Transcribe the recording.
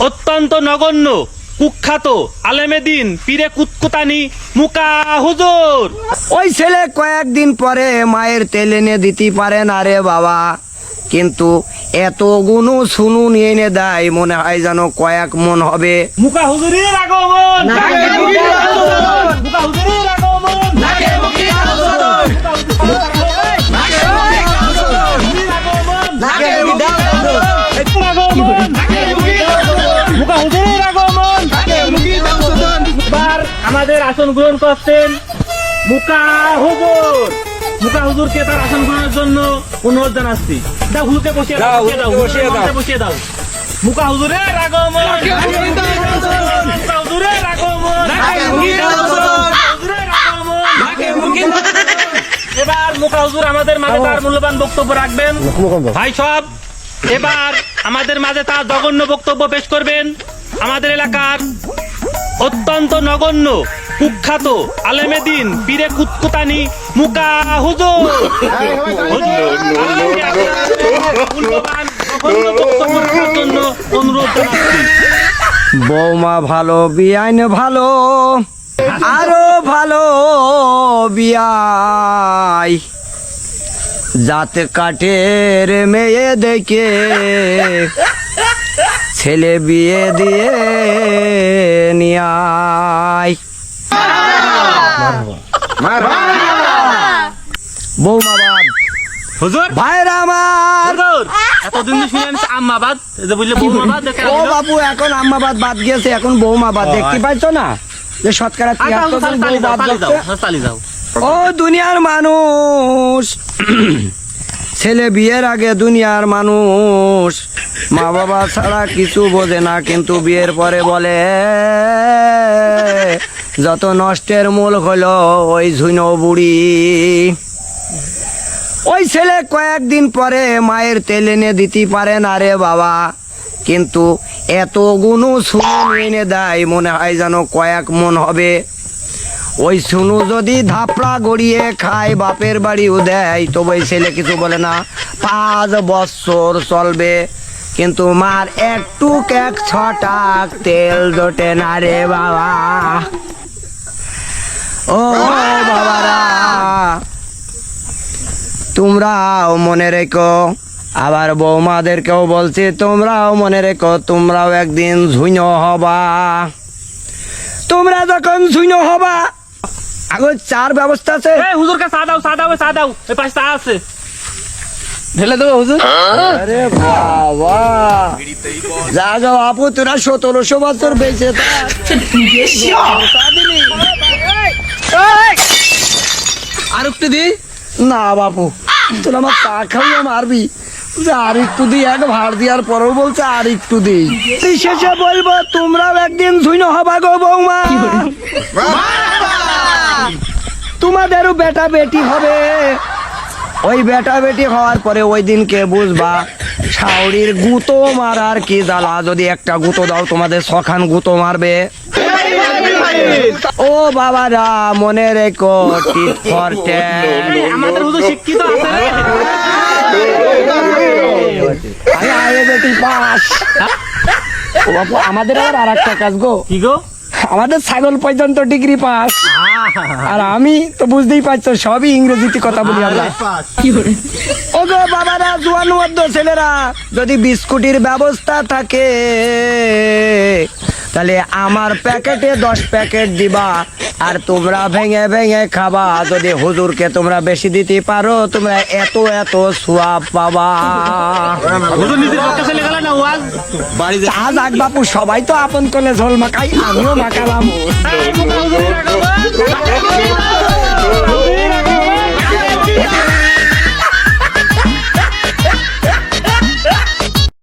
অত্যন্ত নগণ্য কুখ্যাত আলেমেদিন পীরে কুতকুতানি মুকা হুজুর ওই ছেলে কয়েকদিন পরে মায়ের তেল এনে দিতে পারে না রে বাবা কিন্তু এত গুণ শুনু নিয়ে এনে দেয় মনে হয় যেন কয়েক মন হবে মুকা হুজুরের আগমন মুকা হুজুরের আমাদের আসন গ্রহণ করছেন মুকা হুজুর মুকা হুজুরকে তার আসন গ্রহণের জন্য অনুরোধ জানাচ্ছি দাও হুজুরকে বসিয়ে দাও বসিয়ে দাও বসিয়ে দাও মুকা হুজুরের আগমন মুকা হুজুরের আগমন মুকা হুজুরের আগমন এবার মুকা হুজুর আমাদের মাঝে তার মূল্যবান বক্তব্য রাখবেন ভাই সব এবার আমাদের মাঝে তার জঘন্য বক্তব্য পেশ করবেন আমাদের এলাকার অত্যন্ত নগণ্য, কুখ্যাত আলেমেদিন, পীরে কুতকুতানি, মুকা হুজুর। অনুরোধ বৌমা ভালো, বিয়াইন ভালো, আরও ভালো বিয়াই। যাতে কাঠের মেয়ে দেখে ছেলে বিয়ে দিয়ে বৌমা বাদ। হুজুর? ভাইরা আমার। এতদিন আম্মাবাদ যে বুঝলে বৌমাবাদ ও বাবু এখন আম্মাবাদ বাদ গিয়েছে এখন বৌমাবাদ দেখতে পাইছো না? যে শতকরা তিয়াত্তর জন বউ বাদ যাচ্ছে। ও দুনিয়ার মানুষ। ছেলে বিয়ের আগে দুনিয়ার মানুষ। মা বাবা ছাড়া কিছু বোঝে না কিন্তু বিয়ের পরে বলে যত নষ্টের মূল হলো ওই ঝুনো বুড়ি। ওই ছেলে কয়েকদিন পরে মায়ের তেল এনে দিতে পারে না রে বাবা। কিন্তু এত গুণ শুনু এনে দেয়, মনে হয় যেন কয়েক মন হবে। ওই শুনু যদি ধাপড়া গড়িয়ে খায়, বাপের বাড়িও দেয়, তবে ওই ছেলে কিছু বলে না, পাঁচ বছর চলবে। কিন্তু মার একটু এক ছটাক তেল জোটে না রে বাবা। ও বাবারা। তোমরাও মনে রেখো আবার বৌমাদেরকেও বলছি তোমরাও মনে রেখো তোমরাও একদিন ঝুঁয় হবা। তোমরা যখন ঝুঁয় হবা আগে চার ব্যবস্থা আছে। এই হুজুরকে চা দাও চা দাও চা এই পাশে চা আছে। ঢেলে দেবো হুজুর? আরে বাবা। যা যাও আপু তোরা সতেরোশো বছর বেঁচে থাক। একটু দি। না বাপু তোর আমার চা খাইয়ে মারবি। আর একটু দিই এক ভাড় দেওয়ার পরেও বলছে আর একটু দিই শেষে বলব তোমরাও একদিন ধুইন হবা গো বৌমা। তোমাদেরও বেটা বেটি হবে। ওই বেটা বেটি হওয়ার পরে ওই দিনকে বুঝবা শাওরির গুঁতো মারার কি জ্বালা? যদি একটা গুঁতো দাও তোমাদের সখান গুঁতো মারবে। ও বাবারা মনে রেখো টিট ফর আমাদের হুজুর শিক্ষিত আছে পাস। ও আমাদের আবার আর একটা কাজ গো। কি গো? আমাদের ছাগল পর্যন্ত ডিগ্রি পাস। আর আমি তো বুঝতেই পারছ সবই ইংরেজিতে কথা বলি আমরা। ও গো বাবারা জোয়ান ছেলেরা যদি বিস্কুটির ব্যবস্থা থাকে তাহলে আমার প্যাকেটে দশ প্যাকেট দিবা আর তোমরা ভেঙে ভেঙে খাবা। যদি হুজুরকে তোমরা বেশি দিতে পারো তোমরা এত এত সোয়াব পাবা। বাপু সবাই তো আপন করলে ঝোল মাখাই আমিও মাখালাম।